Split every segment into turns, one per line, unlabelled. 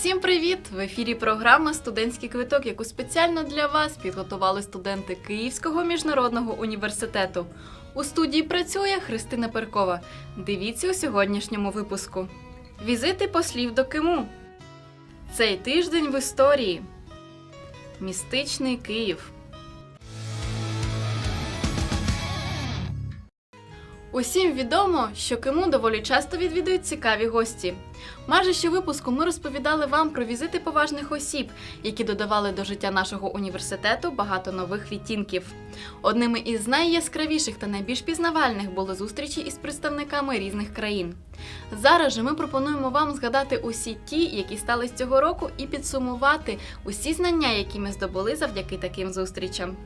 Усім привіт! В ефірі програма Студентський квиток, яку спеціально для вас підготували студенти Київського міжнародного університету. У студії працює Христина Перкова. Дивіться у сьогоднішньому випуску. Візити послів до Киму. Цей тиждень в історії. Містичний Київ. Усім відомо, що Киму доволі часто відвідують цікаві гості. Майже щовипуску ми розповідали вам про візити поважних осіб, які додавали до життя нашого університету багато нових відтінків. Одними із найяскравіших та найбільш пізнавальних були зустрічі із представниками різних країн. Зараз же ми пропонуємо вам згадати усі ті, які стались цього року, і підсумувати усі знання, які ми здобули завдяки таким зустрічам.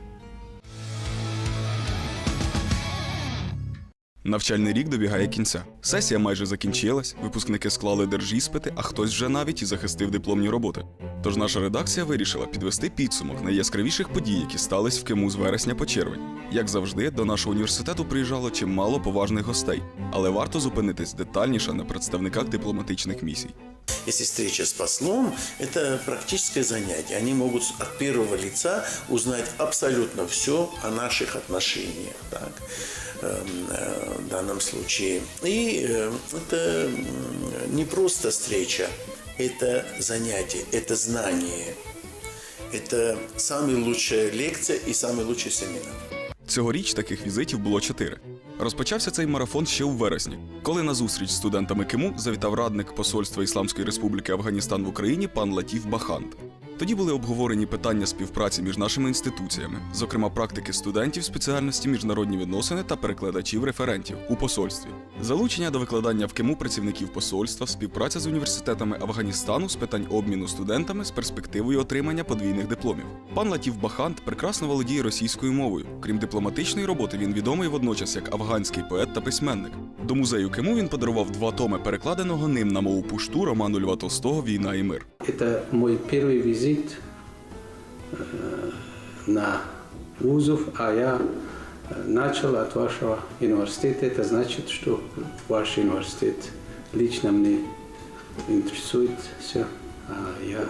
Навчальний рік добігає кінця. Сесія майже закінчилась, випускники склали держіспити, а хтось вже навіть і захистив дипломні роботи. Тож наша редакція вирішила підвести підсумок найяскравіших подій, які стались в Киму з вересня по червень. Як завжди, до нашого університету приїжджало чимало поважних гостей, але варто зупинитись детальніше на представниках дипломатичних місій.
Если встреча с послом, это практическое занятие. Они могут от первого лица узнать абсолютно все о наших отношениях. Так, эм, э, в данном случае. И э, это м, не просто встреча, это занятие, это знание. Это самая лучшая лекция и самый лучший семинар.
Цьогоріч таких візитів було чотири. Розпочався цей марафон ще у вересні, коли на зустріч з студентами Киму завітав радник Посольства Ісламської Республіки Афганістан в Україні пан Латіф Бахант. Тоді були обговорені питання співпраці між нашими інституціями, зокрема практики студентів спеціальності міжнародні відносини та перекладачів референтів у посольстві, залучення до викладання в Киму працівників посольства, співпраця з університетами Афганістану з питань обміну студентами з перспективою отримання подвійних дипломів. Пан Латіф Бахант прекрасно володіє російською мовою. Крім дипломатичної роботи, він відомий водночас як афганський поет та письменник. До музею Киму він подарував два томи перекладеного ним на мову пушту роману Льва Толстого Війна і мир.
Это мой первый визит э, на вузов, а я э, начал от вашего университета. Это значит, что ваш университет лично мне интересует все, а я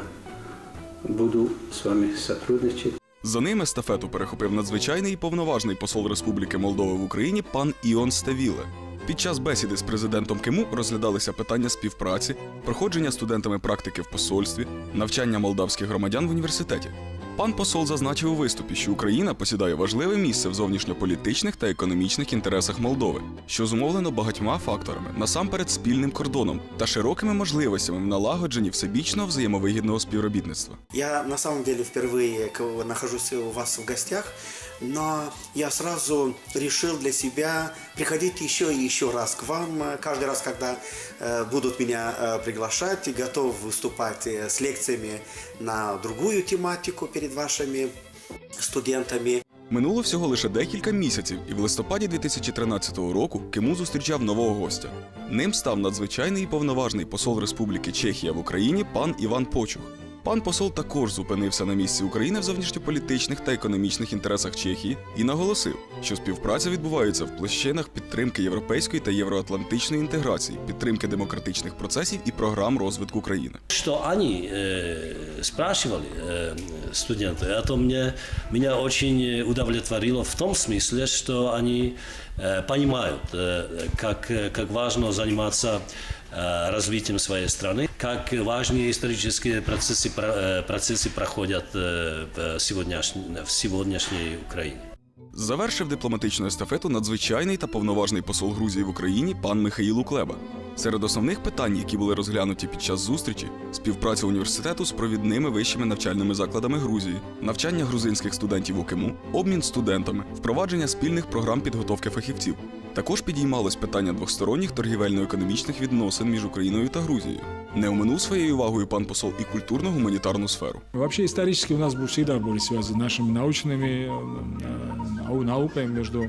буду с вами сотрудничать.
За ним естафету перехопив надзвичайний і повноважний посол Республіки Молдова в Україні пан Іон Ставіле. Під час бесіди з президентом Киму розглядалися питання співпраці, проходження студентами практики в посольстві, навчання молдавських громадян в університеті. Пан посол зазначив у виступі, що Україна посідає важливе місце в зовнішньополітичних та економічних інтересах Молдови, що зумовлено багатьма факторами, насамперед спільним кордоном та широкими можливостями в налагодженні всебічного взаємовигідного співробітництва.
Я на самом деле впервые нахожусь у вас в гостях, но я сразу решил для себя приходить еще и еще раз к вам. Э, Каждый раз, когда э, будут меня э, приглашать, и готов выступать э, с лекциями на другую тематику перед вашими студентами.
Минуло всього лише декілька місяців, і в листопаді 2013 року Киму зустрічав нового гостя. Ним став надзвичайний і повноважний посол Республіки Чехія в Україні пан Іван Почух. Пан посол також зупинився на місці України в зовнішньополітичних та економічних інтересах Чехії і наголосив, що співпраця відбувається в площинах підтримки європейської та євроатлантичної інтеграції, підтримки демократичних процесів і програм розвитку країни.
Что они э, спрашивали, э, студенты, это мне, меня очень удовлетворило в том смысле, что они э, понимают, э, как, э, как важно заниматься э, развитием своей страны, как важные исторические процессы, про- э, процессы проходят э, в сегодняшней, в сегодняшней Украине.
Завершив дипломатичну естафету надзвичайний та повноважний посол Грузії в Україні пан Михаїл Уклеба. Серед основних питань, які були розглянуті під час зустрічі, співпраця університету з провідними вищими навчальними закладами Грузії, навчання грузинських студентів у Киму, обмін студентами, впровадження спільних програм підготовки фахівців. Також підіймалось питання двосторонніх торгівельно-економічних відносин між Україною та Грузією. Не оминув своєю увагою пан посол і культурно-гуманітарну сферу.
Вообще исторически у нас бу- всегда были связи с нашими научными э, нау- науками, между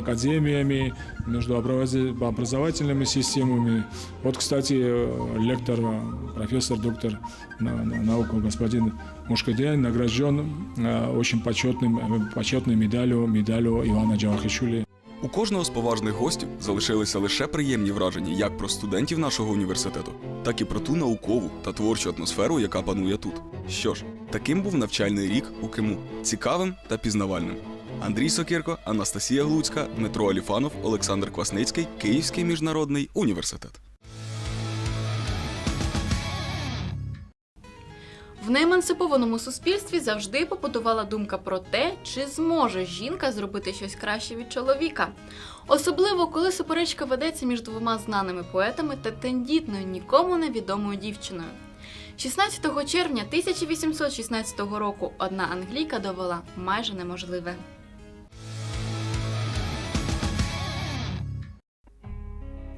академиями, между образа- образовательными системами. Вот, кстати, э, лектор, э, профессор, доктор на- на- наук господин Мушкадян награжден э, очень почетным, э, почетной медалью, медалью Ивана Джавахишвили.
У кожного з поважних гостів залишилися лише приємні враження як про студентів нашого університету, так і про ту наукову та творчу атмосферу, яка панує тут. Що ж, таким був навчальний рік у Киму, цікавим та пізнавальним. Андрій Сокірко, Анастасія Глуцька, Дмитро Аліфанов, Олександр Квасницький, Київський міжнародний університет.
В неемансипованому суспільстві завжди побудувала думка про те, чи зможе жінка зробити щось краще від чоловіка. Особливо, коли суперечка ведеться між двома знаними поетами та тендітною, нікому невідомою дівчиною. 16 червня 1816 року одна англійка довела майже неможливе.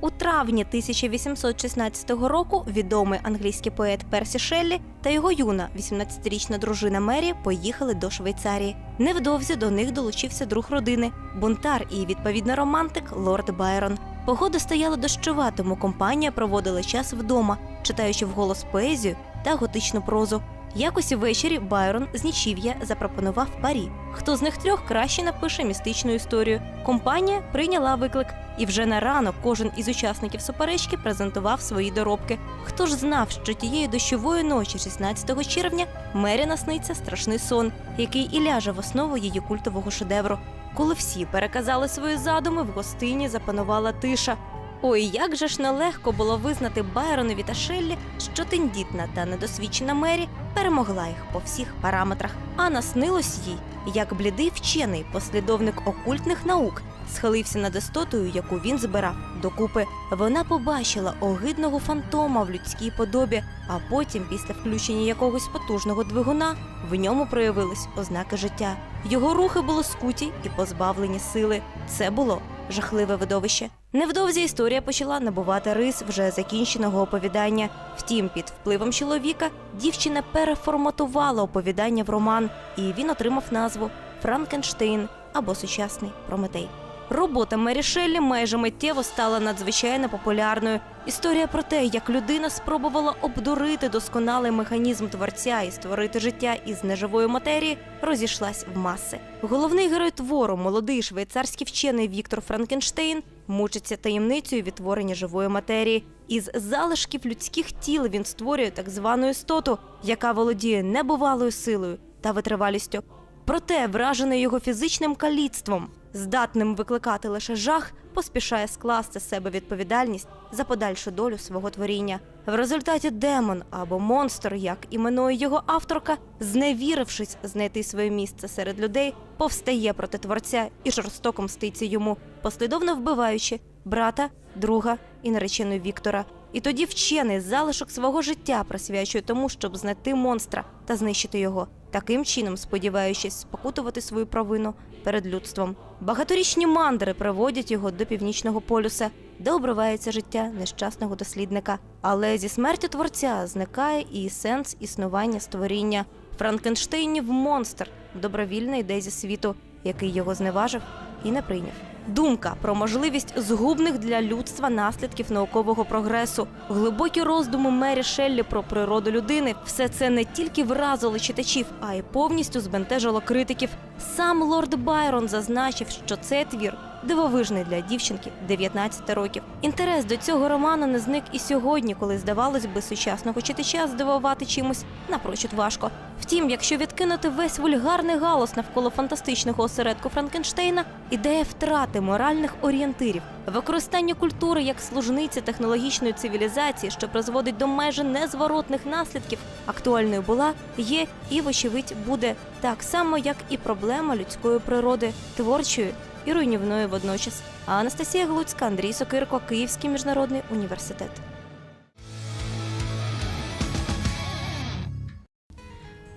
У травні 1816 року відомий англійський поет Персі Шеллі та його юна 18-річна дружина Мері поїхали до Швейцарії. Невдовзі до них долучився друг родини, бунтар і відповідно романтик лорд Байрон. Погода стояла дощова, тому компанія проводила час вдома, читаючи вголос поезію та готичну прозу. Якось увечері Байрон з нічів'я запропонував парі. Хто з них трьох краще напише містичну історію? Компанія прийняла виклик, і вже на ранок кожен із учасників суперечки презентував свої доробки. Хто ж знав, що тієї дощової ночі, 16 червня, Мері насниться страшний сон, який і ляже в основу її культового шедевру. Коли всі переказали свої задуми, в гостині запанувала тиша. Ой, як же ж нелегко було визнати Байронові та Шеллі, що тендітна та недосвідчена Мері перемогла їх по всіх параметрах. А наснилось їй, як блідий вчений, послідовник окультних наук, схилився над істотою, яку він збирав докупи. Вона побачила огидного фантома в людській подобі, а потім, після включення якогось потужного двигуна, в ньому проявились ознаки життя. Його рухи були скуті і позбавлені сили. Це було жахливе видовище. Невдовзі історія почала набувати рис вже закінченого оповідання. Втім, під впливом чоловіка дівчина переформатувала оповідання в роман, і він отримав назву Франкенштейн або сучасний Прометей. Робота Мері Шеллі майже миттєво стала надзвичайно популярною. Історія про те, як людина спробувала обдурити досконалий механізм творця і створити життя із неживої матерії, розійшлась в маси. Головний герой твору, молодий швейцарський вчений Віктор Франкенштейн, мучиться таємницею відтворення живої матерії. Із залишків людських тіл він створює так звану істоту, яка володіє небувалою силою та витривалістю. Проте, вражений його фізичним каліцтвом, здатним викликати лише жах, поспішає скласти себе відповідальність за подальшу долю свого творіння. В результаті демон або монстр, як іменує його авторка, зневірившись знайти своє місце серед людей, повстає проти творця і жорстоко мститься йому, послідовно вбиваючи брата, друга і наречену Віктора. І тоді вчений залишок свого життя присвячує тому, щоб знайти монстра та знищити його, таким чином сподіваючись спокутувати свою провину перед людством. Багаторічні мандри приводять його до північного полюса, де обривається життя нещасного дослідника. Але зі смертю творця зникає і сенс існування створіння. Франкенштейнів монстр добровільно йде зі світу, який його зневажив і не прийняв. Думка про можливість згубних для людства наслідків наукового прогресу, глибокі роздуми Мері Шеллі про природу людини все це не тільки вразило читачів, а й повністю збентежило критиків. Сам лорд Байрон зазначив, що цей твір дивовижний для дівчинки 19 років. Інтерес до цього роману не зник і сьогодні, коли здавалось би сучасного читача здивувати чимось напрочуд важко. Втім, якщо відкинути весь вульгарний галас навколо фантастичного осередку Франкенштейна, ідея втрати моральних орієнтирів, використання культури як служниці технологічної цивілізації, що призводить до майже незворотних наслідків, актуальною була, є і, вочевидь, буде так само, як і проблема людської природи, творчої і руйнівною водночас. Анастасія Глуцька, Андрій Сокирко, Київський міжнародний університет.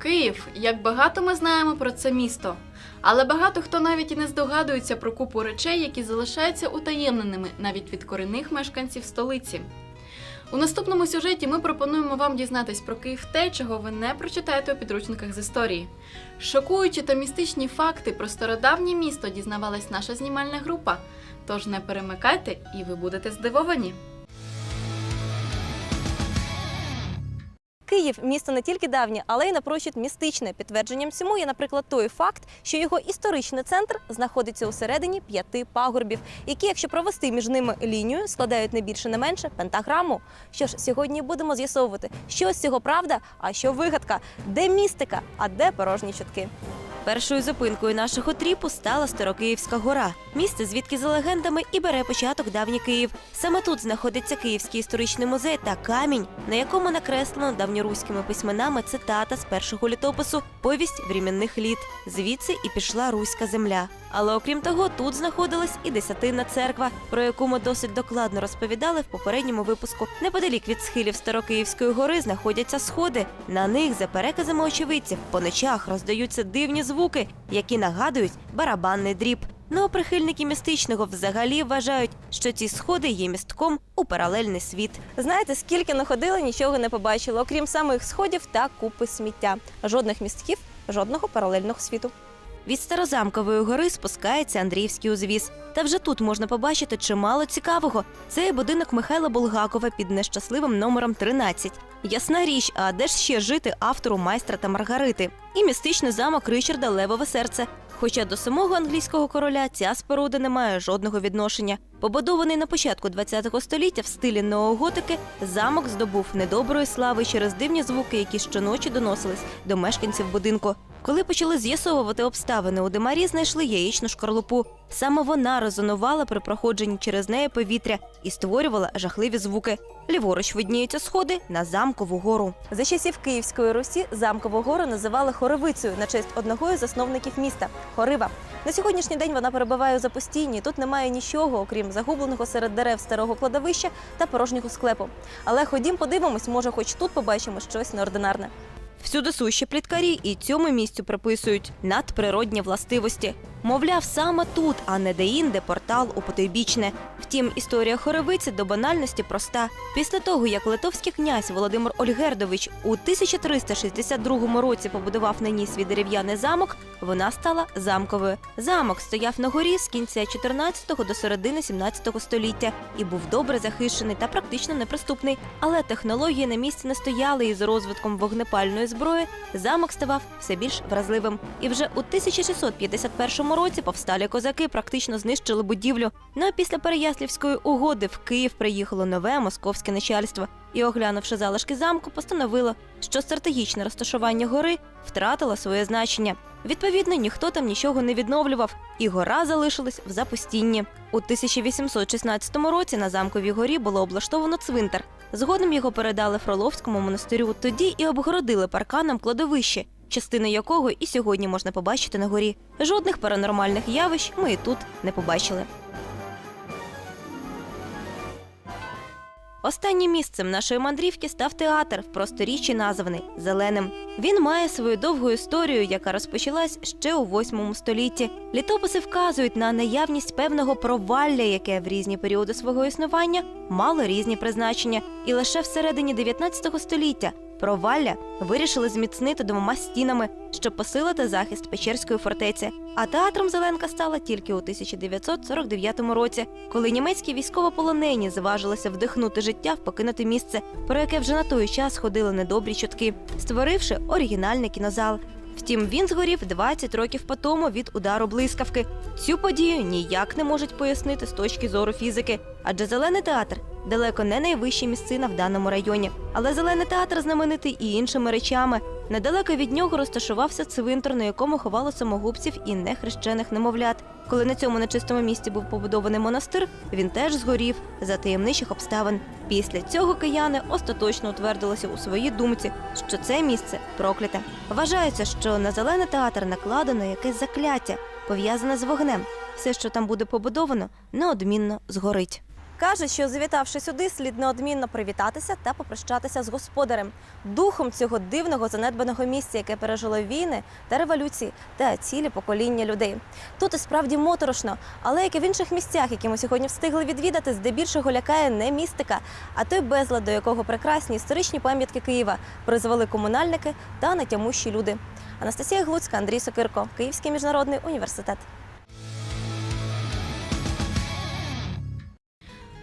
Київ, як багато ми знаємо про це місто. Але багато хто навіть і не здогадується про купу речей, які залишаються утаємненими навіть від корінних мешканців столиці. У наступному сюжеті ми пропонуємо вам дізнатись про Київ те, чого ви не прочитаєте у підручниках з історії. Шокуючі та містичні факти про стародавнє місто дізнавалась наша знімальна група. Тож не перемикайте, і ви будете здивовані.
Київ місто не тільки давнє, але й напрочуд містичне. Підтвердженням цьому є, наприклад, той факт, що його історичний центр знаходиться у середині п'яти пагорбів, які, якщо провести між ними лінію, складають не більше не менше пентаграму. Що ж, сьогодні будемо з'ясовувати, що з цього правда, а що вигадка, де містика, а де порожні чутки. Першою зупинкою нашого тріпу стала Старокиївська гора, місце, звідки за легендами і бере початок давній Київ. Саме тут знаходиться Київський історичний музей та камінь, на якому накреслено давньоруськими письменами цитата з першого літопису Повість временних літ. Звідси і пішла руська земля. Але окрім того, тут знаходилась і десятинна церква, про яку ми досить докладно розповідали в попередньому випуску. Неподалік від схилів Старокиївської гори знаходяться сходи. На них, за переказами очевидців, по ночах роздаються дивні звуки, які нагадують барабанний дріб. Ну прихильники містичного взагалі вважають, що ці сходи є містком у паралельний світ. Знаєте, скільки не ходили, нічого не побачили, окрім самих сходів та купи сміття. Жодних містків, жодного паралельного світу. Від Старозамкової гори спускається Андріївський узвіз. Та вже тут можна побачити чимало цікавого. Це будинок Михайла Булгакова під нещасливим номером 13. Ясна річ, а де ж ще жити автору майстра та Маргарити? І містичний замок Ричарда Левове серце. Хоча до самого англійського короля ця споруда не має жодного відношення. Побудований на початку ХХ століття в стилі неоготики, замок здобув недоброї слави через дивні звуки, які щоночі доносились до мешканців будинку. Коли почали з'ясовувати обставини, у Демарі знайшли яєчну шкарлупу. Саме вона резонувала при проходженні через неї повітря і створювала жахливі звуки. Ліворуч видніються сходи на замкову гору. За часів Київської Русі замкову гору називали Хоровицею на честь одного із засновників міста Хорива. На сьогоднішній день вона перебуває у запустінні. Тут немає нічого, окрім загубленого серед дерев старого кладовища та порожнього склепу. Але ходім, подивимось, може, хоч тут побачимо щось неординарне. Всюди сущі пліткарі і цьому місцю приписують надприродні властивості. Мовляв, саме тут, а не де-інде портал у потойбічне. Втім, історія Хоровиці до банальності проста. Після того, як литовський князь Володимир Ольгердович у 1362 році побудував на ній свій дерев'яний замок, вона стала замковою. Замок стояв на горі з кінця 14-го до середини 17-го століття і був добре захищений та практично неприступний. Але технології на місці не стояли, і з розвитком вогнепальної зброї замок ставав все більш вразливим. І вже у 1651 році повсталі козаки практично знищили будівлю. Ну а після Переяслівської угоди в Київ приїхало нове московське начальство і, оглянувши залишки замку, постановило, що стратегічне розташування гори втратило своє значення. Відповідно, ніхто там нічого не відновлював, і гора залишилась в запустінні. У 1816 році на замковій горі було облаштовано цвинтар. Згодом його передали Фроловському монастирю. Тоді і обгородили парканом кладовище, частину якого і сьогодні можна побачити на горі. Жодних паранормальних явищ ми і тут не побачили. Останнім місцем нашої мандрівки став театр в просторіччі названий Зеленим. Він має свою довгу історію, яка розпочалась ще у 8 столітті. Літописи вказують на наявність певного провалля, яке в різні періоди свого існування мало різні призначення. І лише всередині 19 століття провалля вирішили зміцнити двома стінами, щоб посилити захист Печерської фортеці. А театром Зеленка стала тільки у 1949 році, коли німецькі військовополонені зважилися вдихнути життя в покинуте місце, про яке вже на той час ходили недобрі чутки, створивши оригінальний кінозал. Втім, він згорів 20 років по тому від удару блискавки. Цю подію ніяк не можуть пояснити з точки зору фізики, адже зелений театр далеко не найвища місцина в даному районі. Але зелений театр знаменитий і іншими речами. Недалеко від нього розташувався цвинтар, на якому ховало самогубців і нехрещених немовлят. Коли на цьому нечистому місці був побудований монастир, він теж згорів за таємничих обставин. Після цього кияни остаточно утвердилися у своїй думці, що це місце прокляте. Вважається, що на зелений театр накладено якесь закляття, пов'язане з вогнем. Все, що там буде побудовано, неодмінно згорить. Каже, що завітавши сюди, слід неодмінно привітатися та попрощатися з господарем, духом цього дивного занедбаного місця, яке пережило війни та революції та цілі покоління людей. Тут і справді моторошно, але як і в інших місцях, які ми сьогодні встигли відвідати, здебільшого лякає не містика, а той безлад, до якого прекрасні історичні пам'ятки Києва призвели комунальники та натямущі люди. Анастасія Глуцька, Андрій Сокирко, Київський міжнародний університет.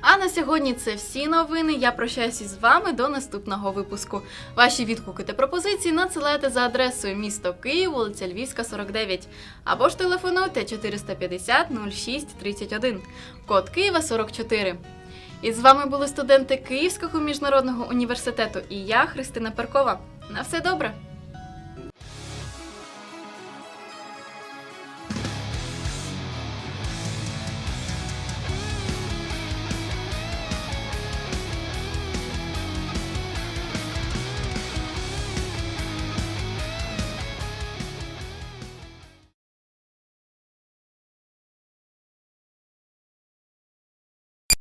А на сьогодні це всі новини. Я прощаюся з вами до наступного випуску. Ваші відгуки та пропозиції надсилайте за адресою місто Київ, вулиця Львівська, 49, або ж телефонуйте 450 06 31, код Києва 44. І з вами були студенти Київського міжнародного університету і я, Христина Перкова. На все добре!